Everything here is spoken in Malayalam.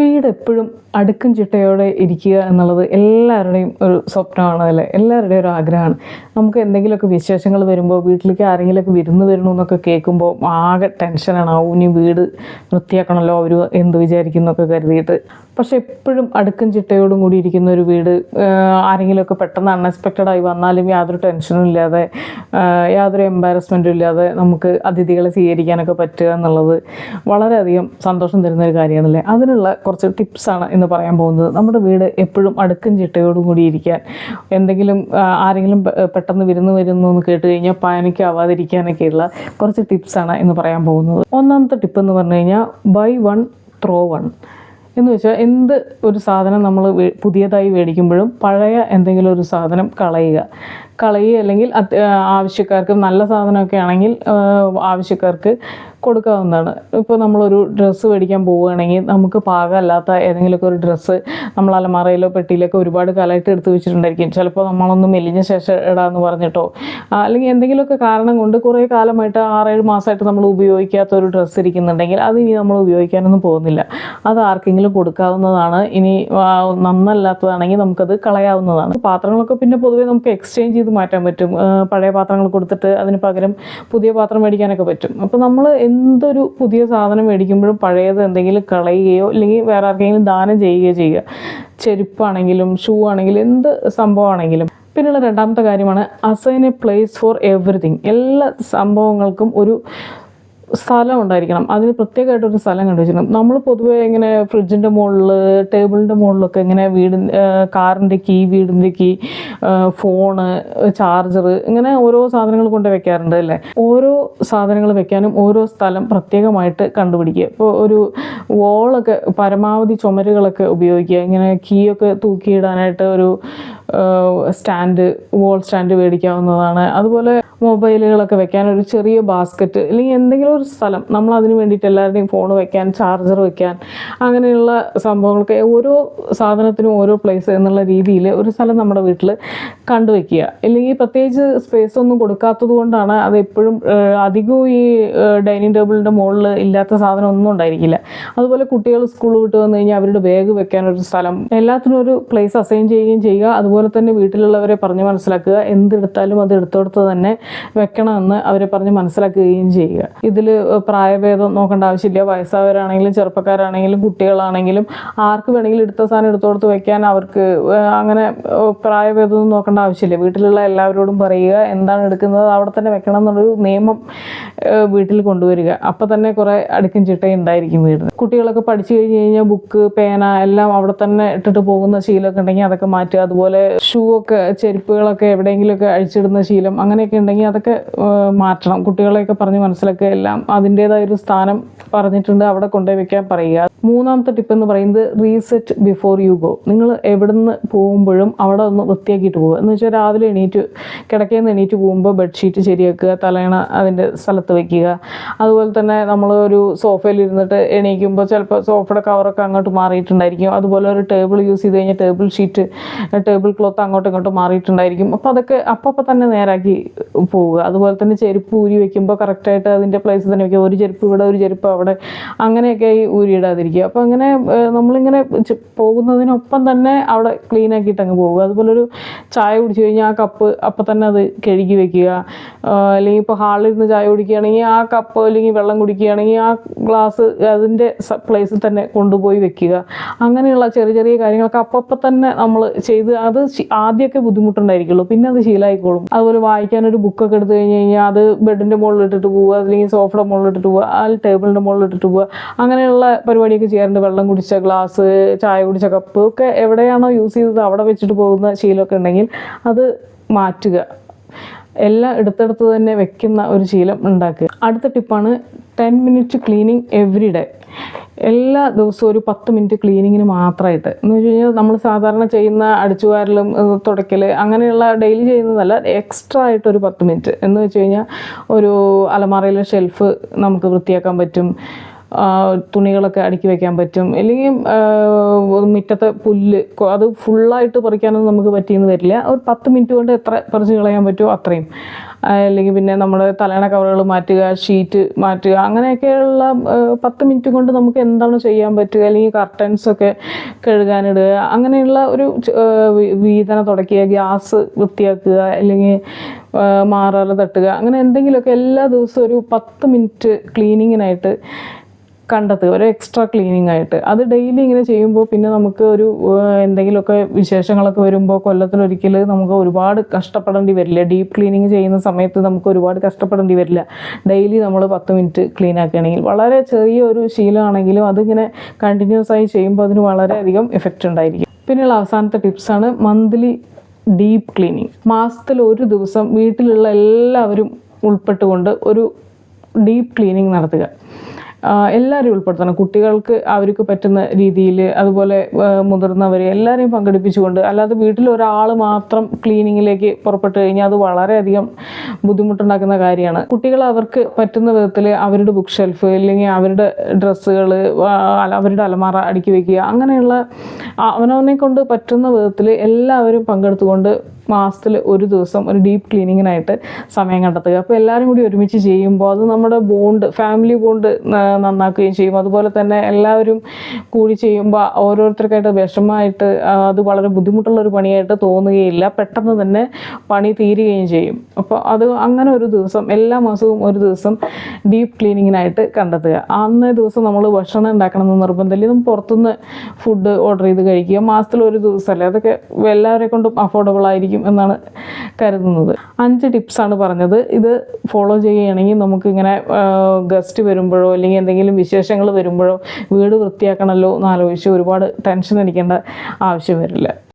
വീട് എപ്പോഴും അടുക്കും ചിട്ടയോടെ ഇരിക്കുക എന്നുള്ളത് എല്ലാവരുടെയും ഒരു സ്വപ്നമാണ് അല്ലേ? എല്ലാവരുടെയും ഒരു ആഗ്രഹമാണ്. നമുക്ക് എന്തെങ്കിലുമൊക്കെ വിശേഷങ്ങൾ വരുമ്പോൾ വീട്ടിലേക്ക് ആരെങ്കിലുമൊക്കെ വിരുന്ന് വരണമെന്നൊക്കെ കേൾക്കുമ്പോൾ ആകെ ടെൻഷനാണ് ആവും ഇനി വീട് വൃത്തിയാക്കണമല്ലോ അവർ എന്ത് വിചാരിക്കുന്നൊക്കെ കരുതിയിട്ട്. പക്ഷെ എപ്പോഴും അടുക്കും ചിട്ടയോടും കൂടി ഇരിക്കുന്ന ഒരു വീട് ആരെങ്കിലുമൊക്കെ പെട്ടെന്ന് അൺഎക്സ്പെക്റ്റഡായി വന്നാലും യാതൊരു ടെൻഷനും ഇല്ലാതെ യാതൊരു എംബാരസ്മെന്റും ഇല്ലാതെ നമുക്ക് അതിഥികളെ സ്വീകരിക്കാനൊക്കെ പറ്റുക എന്നുള്ളത് വളരെയധികം സന്തോഷം തരുന്ന ഒരു കാര്യമാണല്ലേ? അതിനുള്ള കുറച്ച് ടിപ്സാണ് ഇന്ന് പറയാൻ പോകുന്നത്. നമ്മുടെ വീട് എപ്പോഴും അടുക്കും ചിട്ടയോടും കൂടി ഇരിക്കാൻ. എന്തെങ്കിലും ആരെങ്കിലും പെട്ടെന്ന് വിരുന്ന് വരുന്നു എന്ന് കേട്ട് കഴിഞ്ഞാൽ പാനിക്കാവാതിരിക്കാനൊക്കെയുള്ള കുറച്ച് ടിപ്സാണ് ഇന്ന് പറയാൻ പോകുന്നത്. ഒന്നാമത്തെ ടിപ്പ് എന്ന് പറഞ്ഞു കഴിഞ്ഞാൽ ബൈ വൺ ത്രോ വൺ എന്ന് വെച്ചാൽ എന്ത് ഒരു സാധനം നമ്മൾ പുതിയതായി മേടിക്കുമ്പോഴും പഴയ എന്തെങ്കിലും ഒരു സാധനം കളയുക. കളയുക അല്ലെങ്കിൽ ആവശ്യക്കാർക്ക് നല്ല സാധനമൊക്കെ ആണെങ്കിൽ ആവശ്യക്കാർക്ക് കൊടുക്കാവുന്നതാണ്. ഇപ്പോൾ നമ്മളൊരു ഡ്രസ്സ് മേടിക്കാൻ പോവുകയാണെങ്കിൽ നമുക്ക് പാകമല്ലാത്ത ഏതെങ്കിലുമൊക്കെ ഒരു ഡ്രസ്സ് നമ്മൾ അലമാറയിലോ പെട്ടിയിലൊക്കെ ഒരുപാട് കാലമായിട്ട് എടുത്ത് വെച്ചിട്ടുണ്ടായിരിക്കും. ചിലപ്പോൾ നമ്മളൊന്ന് മെലിഞ്ഞ ശേഷം ഇടാന്ന് പറഞ്ഞിട്ടോ. അല്ലെങ്കിൽ എന്തെങ്കിലുമൊക്കെ കാരണം കൊണ്ട് കുറേ കാലമായിട്ട് ആറേഴ് മാസമായിട്ട് നമ്മൾ ഉപയോഗിക്കാത്ത ഒരു ഡ്രസ്സ് ഇരിക്കുന്നുണ്ടെങ്കിൽ അത് ഇനി നമ്മൾ ഉപയോഗിക്കാനൊന്നും പോകുന്നില്ല. അത് ആർക്കെങ്കിലും കൊടുക്കാവുന്നതാണ്. ഇനി നന്നല്ലാത്തതാണെങ്കിൽ നമുക്കത് കളയാവുന്നതാണ്. പാത്രങ്ങളൊക്കെ പിന്നെ പൊതുവേ നമുക്ക് എക്സ്ചേഞ്ച് ചെയ്ത് മാറ്റാൻ പറ്റും. പഴയ പാത്രങ്ങൾ കൊടുത്തിട്ട് അതിന് പകരം പുതിയ പാത്രം മേടിക്കാനൊക്കെ പറ്റും. അപ്പോൾ നമ്മൾ എന്തൊരു പുതിയ സാധനം മേടിക്കുമ്പോഴും പഴയത് എന്തെങ്കിലും കളയുകയോ അല്ലെങ്കിൽ വേറെ ആർക്കെങ്കിലും ദാനം ചെയ്യുകയോ ചെയ്യുക. ചെരുപ്പാണെങ്കിലും ഷൂ ആണെങ്കിലും എന്ത് സംഭവമാണെങ്കിലും. പിന്നെയുള്ള രണ്ടാമത്തെ കാര്യമാണ് assign a place for everything എല്ലാ സംഭവങ്ങൾക്കും ഒരു സ്ഥലം ഉണ്ടായിരിക്കണം അതിന് പ്രത്യേകമായിട്ട് ഒരു സ്ഥലം കണ്ടുവച്ചിരിക്കണം നമ്മൾ പൊതുവേ ഇങ്ങനെ ഫ്രിഡ്ജിന്റെ മുകളിൽ ടേബിളിന്റെ മുകളിലൊക്കെ ഇങ്ങനെ വീട് കാറിന്റെ കീ വീടിന്റെ കീ ഫോണ് ചാർജർ ഇങ്ങനെ ഓരോ സാധനങ്ങൾ കൊണ്ട് വെക്കാറുണ്ട് അല്ലേ? ഓരോ സാധനങ്ങൾ വെക്കാനും ഓരോ സ്ഥലം പ്രത്യേകമായിട്ട് കണ്ടുപിടിക്കുക. ഇപ്പോൾ ഒരു വോളൊക്കെ പരമാവധി ചുമരുകളൊക്കെ ഉപയോഗിക്കുക. ഇങ്ങനെ കീയൊക്കെ തൂക്കിയിടാനായിട്ട് ഒരു സ്റ്റാൻഡ് വോൾ സ്റ്റാൻഡ് മേടിക്കാവുന്നതാണ്. അതുപോലെ മൊബൈലുകളൊക്കെ വെക്കാൻ ഒരു ചെറിയ ബാസ്ക്കറ്റ് അല്ലെങ്കിൽ എന്തെങ്കിലും ഒരു സ്ഥലം. നമ്മൾ അതിന് വേണ്ടിയിട്ട് എല്ലാവരുടെയും ഫോൺ വയ്ക്കാൻ ചാർജർ വയ്ക്കാൻ അങ്ങനെയുള്ള സംഭവങ്ങൾക്ക് ഓരോ സാധനത്തിനും ഓരോ പ്ലേസ് എന്നുള്ള രീതിയിൽ ഒരു സ്ഥലം നമ്മുടെ വീട്ടിൽ കണ്ടുവെക്കുക. അല്ലെങ്കിൽ പ്രത്യേകിച്ച് സ്പേസ് ഒന്നും കൊടുക്കാത്തത് കൊണ്ടാണ് അത് എപ്പോഴും അധികവും ഈ ഡൈനിങ് ടേബിളിന്റെ മുകളിൽ ഇല്ലാത്ത സാധനം ഒന്നും ഉണ്ടായിരിക്കില്ല. അതുപോലെ കുട്ടികൾ സ്കൂൾ വിട്ട് വന്നു കഴിഞ്ഞാൽ അവരുടെ ബാഗ് വെക്കാൻ ഒരു സ്ഥലം. എല്ലാത്തിനും ഒരു പ്ലേസ് അസൈൻ ചെയ്യുകയും ചെയ്യുക. അതുപോലെ തന്നെ വീട്ടിലുള്ളവരെ പറഞ്ഞ് മനസ്സിലാക്കുക. എന്തെടുത്താലും അത് എടുത്തോടത്ത് തന്നെ വെക്കണമെന്ന് അവരെ പറഞ്ഞ് മനസ്സിലാക്കുകയും ചെയ്യുക. ഇതിൽ പ്രായഭേദം നോക്കേണ്ട ആവശ്യമില്ല. വയസ്സായവരാണെങ്കിലും ചെറുപ്പക്കാരാണെങ്കിലും കുട്ടികളാണെങ്കിലും ആർക്ക് വേണമെങ്കിലും എടുത്ത സാധനം എടുത്തോടത്ത് വയ്ക്കാൻ അവർക്ക് അങ്ങനെ പ്രായഭേദമൊന്നും നോക്കേണ്ട ആവശ്യമില്ല. വീട്ടിലുള്ള എല്ലാവരോടും പറയുക എന്താണ് എടുക്കുന്നത് അവിടെ തന്നെ വെക്കണം എന്നുള്ളൊരു നിയമം വീട്ടിൽ കൊണ്ടുവരിക. അപ്പം തന്നെ കുറേ അടുക്കും ചിട്ടയും ഉണ്ടായിരിക്കും വീടിന്. കുട്ടികളൊക്കെ പഠിച്ചു കഴിഞ്ഞ് കഴിഞ്ഞാൽ ബുക്ക് പേന എല്ലാം അവിടെ തന്നെ ഇട്ടിട്ട് പോകുന്ന ശീലമൊക്കെ ഉണ്ടെങ്കിൽ അതൊക്കെ മാറ്റുക. അതുപോലെ ഷൂ ഒക്കെ ചെരുപ്പുകളൊക്കെ എവിടെയെങ്കിലുമൊക്കെ അഴിച്ചിടുന്ന ശീലം അങ്ങനെയൊക്കെ ഉണ്ടെങ്കിൽ അതൊക്കെ മാറ്റണം. കുട്ടികളെയൊക്കെ പറഞ്ഞ് മനസ്സിലാക്കുക എല്ലാം അതിന്റേതായ ഒരു സ്ഥാനം പറഞ്ഞിട്ടുണ്ട്. അവിടെ കൊണ്ടുപോയി വെക്കാൻ പറയുക. മൂന്നാമത്തെ ടിപ്പ് എന്ന് പറയുന്നത് റീസെറ്റ് ബിഫോർ യു ഗോ നിങ്ങൾ എവിടുന്ന് പോകുമ്പോഴും അവിടെ ഒന്ന് വൃത്തിയാക്കിയിട്ട് പോകുക എന്ന് വെച്ചാൽ രാവിലെ എണീറ്റ് കിടക്കയിൽ നിന്ന് എണീറ്റ് പോകുമ്പോൾ ബെഡ്ഷീറ്റ് ശരിയാക്കുക തലയണ അതിന്റെ സ്ഥലത്ത് വയ്ക്കുക അതുപോലെ തന്നെ നമ്മൾ ഒരു സോഫയിൽ ഇരുന്നിട്ട് എണീക്കുമ്പോൾ ചിലപ്പോൾ സോഫയുടെ കവറൊക്കെ അങ്ങോട്ട് മാറിയിട്ടുണ്ടായിരിക്കും. അതുപോലെ ഒരു ടേബിൾ യൂസ് ചെയ്ത് കഴിഞ്ഞാൽ ടേബിൾ ഷീറ്റ് ടേബിൾ ക്ലോത്ത് അങ്ങോട്ടും ഇങ്ങോട്ടും മാറിയിട്ടുണ്ടായിരിക്കും. അപ്പോൾ അതൊക്കെ അപ്പം തന്നെ നേരാക്കി പോവുക. അതുപോലെ തന്നെ ചെരുപ്പ് ഊരി വെക്കുമ്പോൾ കറക്റ്റായിട്ട് അതിന്റെ പ്ലേസ് തന്നെ വയ്ക്കുക ഒരു ചെരുപ്പ് ഇവിടെ ഒരു ചെരുപ്പ് അവിടെ. അങ്ങനെയൊക്കെ ഈ ഊരിയിടാതിരിക്കുക അപ്പോൾ അങ്ങനെ നമ്മളിങ്ങനെ പോകുന്നതിനൊപ്പം തന്നെ അവിടെ ക്ലീൻ ആക്കിയിട്ട് അങ്ങ് പോകുക. അതുപോലെ ഒരു ചായ കുടിച്ചു കഴിഞ്ഞാൽ ആ കപ്പ് അപ്പം തന്നെ അത് കഴുകി വെക്കുക. അല്ലെങ്കിൽ ഇപ്പോൾ ഹാളിൽ ഇരുന്ന് ചായ കുടിക്കുകയാണെങ്കിൽ ആ കപ്പ് അല്ലെങ്കിൽ വെള്ളം കുടിക്കുകയാണെങ്കിൽ ആ ഗ്ലാസ് അതിന്റെ പ്ലേസിൽ തന്നെ കൊണ്ടുപോയി വെക്കുക. അങ്ങനെയുള്ള ചെറിയ ചെറിയ കാര്യങ്ങളൊക്കെ അപ്പം തന്നെ നമ്മൾ ചെയ്ത് അത് ആദ്യമൊക്കെ ബുദ്ധിമുട്ടുണ്ടായിരിക്കുള്ളൂ. പിന്നെ അത് ശീലമായിക്കോളും അതുപോലെ വായിക്കാൻ ഒരു ബുക്കൊക്കെ എടുത്തു കഴിഞ്ഞ് കഴിഞ്ഞാൽ അത് ബെഡിന്റെ മുകളിൽ ഇട്ടിട്ട് പോവുക. അല്ലെങ്കിൽ സോഫയുടെ മുകളിൽ ഇട്ടിട്ട് പോവുക. ആ ടേബിളിന്റെ മുകളിൽ ഇട്ടിട്ട് പോവുക. അങ്ങനെയുള്ള പരിപാടിയൊക്കെ ചെയ്യാറുണ്ട്. വെള്ളം കുടിച്ച ഗ്ലാസ് ചായ കുടിച്ച കപ്പ് ഒക്കെ എവിടെയാണോ യൂസ് ചെയ്തത് അവിടെ വെച്ചിട്ട് പോകുന്ന ശീലമൊക്കെ ഉണ്ടെങ്കിൽ അത് മാറ്റുക. എല്ലാം എടുത്തെടുത്ത് തന്നെ വെക്കുന്ന ഒരു ശീലം ഉണ്ടാക്കുക. അടുത്ത ടിപ്പാണ് ten minute cleaning every day എല്ലാ ദിവസവും ഒരു പത്ത് മിനിറ്റ് ക്ലീനിങ്ങിന് മാത്രമായിട്ട്. എന്ന് വെച്ച് കഴിഞ്ഞാൽ നമ്മൾ സാധാരണ ചെയ്യുന്ന അടിച്ചുവാരലും തുടയ്ക്കൽ അങ്ങനെയുള്ള ഡെയിലി ചെയ്യുന്നതല്ല എക്സ്ട്രാ ആയിട്ട് ഒരു പത്ത് മിനിറ്റ് എന്ന് വെച്ച് കഴിഞ്ഞാൽ ഒരു അലമാറയിലെ ഷെൽഫ് നമുക്ക് വൃത്തിയാക്കാൻ പറ്റും. തുണികളൊക്കെ അടുക്കി വയ്ക്കാൻ പറ്റും. അല്ലെങ്കിൽ മിറ്റത്തെ പുല്ല് അത് ഫുള്ളായിട്ട് പറിക്കാനൊന്നും നമുക്ക് പറ്റിയെന്ന് വരില്ല. ഒരു പത്ത് മിനിറ്റ് കൊണ്ട് എത്ര പറിച്ച് കളയാൻ പറ്റുമോ അത്രയും. അല്ലെങ്കിൽ പിന്നെ നമ്മൾ തലേണ കവറുകൾ മാറ്റുക ഷീറ്റ് മാറ്റുക അങ്ങനെയൊക്കെയുള്ള പത്ത് മിനിറ്റ് കൊണ്ട് നമുക്ക് എന്താണ് ചെയ്യാൻ പറ്റുക? അല്ലെങ്കിൽ കർട്ടൻസൊക്കെ കഴുകാനിടുക അങ്ങനെയുള്ള ഒരു വീതന തുടയ്ക്കുക ഗ്യാസ് വൃത്തിയാക്കുക അല്ലെങ്കിൽ മാറാറ് തട്ടുക അങ്ങനെ എന്തെങ്കിലുമൊക്കെ എല്ലാ ദിവസവും ഒരു പത്ത് മിനിറ്റ് ക്ലീനിങ്ങിനായിട്ട് കണ്ടെത്തുക ഒരു എക്സ്ട്രാ ക്ലീനിങ് ആയിട്ട്. അത് ഡെയിലി ഇങ്ങനെ ചെയ്യുമ്പോൾ പിന്നെ നമുക്ക് ഒരു എന്തെങ്കിലുമൊക്കെ വിശേഷങ്ങളൊക്കെ വരുമ്പോൾ കൊല്ലത്തിലൊരിക്കൽ നമുക്ക് ഒരുപാട് കഷ്ടപ്പെടേണ്ടി വരില്ല. ഡീപ്പ് ക്ലീനിങ് ചെയ്യുന്ന സമയത്ത് നമുക്ക് ഒരുപാട് കഷ്ടപ്പെടേണ്ടി വരില്ല. ഡെയിലി നമ്മൾ പത്ത് മിനിറ്റ് ക്ലീൻ ആക്കുകയാണെങ്കിൽ. വളരെ ചെറിയ ഒരു ശീലമാണെങ്കിലും അതിങ്ങനെ കണ്ടിന്യൂസ് ആയി ചെയ്യുമ്പോൾ അതിന് വളരെയധികം എഫക്റ്റ് ഉണ്ടായിരിക്കും. പിന്നെയുള്ള അവസാനത്തെ ടിപ്സാണ് മന്ത്ലി ഡീപ്പ് ക്ലീനിങ് മാസത്തിൽ ഒരു ദിവസം വീട്ടിലുള്ള എല്ലാവരും ഉൾപ്പെട്ടുകൊണ്ട് ഒരു ഡീപ്പ് ക്ലീനിങ് നടത്തുക. എല്ലാവരെയും ഉൾപ്പെടുത്തണം. കുട്ടികൾക്ക് അവർക്ക് പറ്റുന്ന രീതിയിൽ അതുപോലെ മുതിർന്നവരെ എല്ലാവരെയും പങ്കെടുപ്പിച്ചുകൊണ്ട് അല്ലാതെ വീട്ടിൽ ഒരാൾ മാത്രം ക്ലീനിങ്ങിലേക്ക് പുറപ്പെട്ട് കഴിഞ്ഞാൽ അത് വളരെയധികം ബുദ്ധിമുട്ടുണ്ടാക്കുന്ന കാര്യമാണ്. കുട്ടികൾ അവർക്ക് പറ്റുന്ന വിധത്തിൽ അവരുടെ ബുക്ക് ഷെൽഫ് അല്ലെങ്കിൽ അവരുടെ ഡ്രസ്സുകൾ അവരുടെ അലമാറ അടുക്കി വയ്ക്കുക അങ്ങനെയുള്ള അവനവനെ കൊണ്ട് പറ്റുന്ന വിധത്തിൽ എല്ലാവരും പങ്കെടുത്തുകൊണ്ട് മാസത്തിൽ ഒരു ദിവസം ഒരു ഡീപ്പ് ക്ലീനിങ്ങിനായിട്ട് സമയം കണ്ടെത്തുക. അപ്പോൾ എല്ലാവരും കൂടി ഒരുമിച്ച് ചെയ്യുമ്പോൾ അത് നമ്മുടെ ബോണ്ട് ഫാമിലി ബോണ്ട് നന്നാക്കുകയും ചെയ്യും. അതുപോലെ തന്നെ എല്ലാവരും കൂടി ചെയ്യുമ്പോൾ ഓരോരുത്തർക്കായിട്ട് വിഷമമായിട്ട് അത് വളരെ ബുദ്ധിമുട്ടുള്ള ഒരു പണിയായിട്ട് തോന്നുകയില്ല. പെട്ടെന്ന് തന്നെ പണി തീരുകയും ചെയ്യും. അപ്പോൾ അത് അങ്ങനെ ഒരു ദിവസം എല്ലാ മാസവും ഒരു ദിവസം ഡീപ്പ് ക്ലീനിങ്ങിനായിട്ട് കണ്ടെത്തുക. അന്നേ ദിവസം നമ്മൾ ഭക്ഷണം ഉണ്ടാക്കണമെന്ന് നിർബന്ധമില്ല. നമ്മൾ പുറത്തുനിന്ന് ഫുഡ് ഓർഡർ ചെയ്ത് കഴിക്കുക. മാസത്തിൽ ഒരു ദിവസമല്ലേ. അതൊക്കെ എല്ലാവരെ കൊണ്ടും അഫോർഡബിൾ ആയിരിക്കും. എന്നാണ് കരുതുന്നത്. അഞ്ച് ടിപ്സാണ് പറഞ്ഞത്. ഇത് ഫോളോ ചെയ്യുകയാണെങ്കിൽ നമുക്കിങ്ങനെ ഗസ്റ്റ് വരുമ്പോഴോ അല്ലെങ്കിൽ എന്തെങ്കിലും വിശേഷങ്ങൾ വരുമ്പോഴോ വീട് വൃത്തിയാക്കണമല്ലോ എന്ന് ആലോചിച്ച് ഒരുപാട് ടെൻഷൻ അടിക്കേണ്ട ആവശ്യം വരില്ല.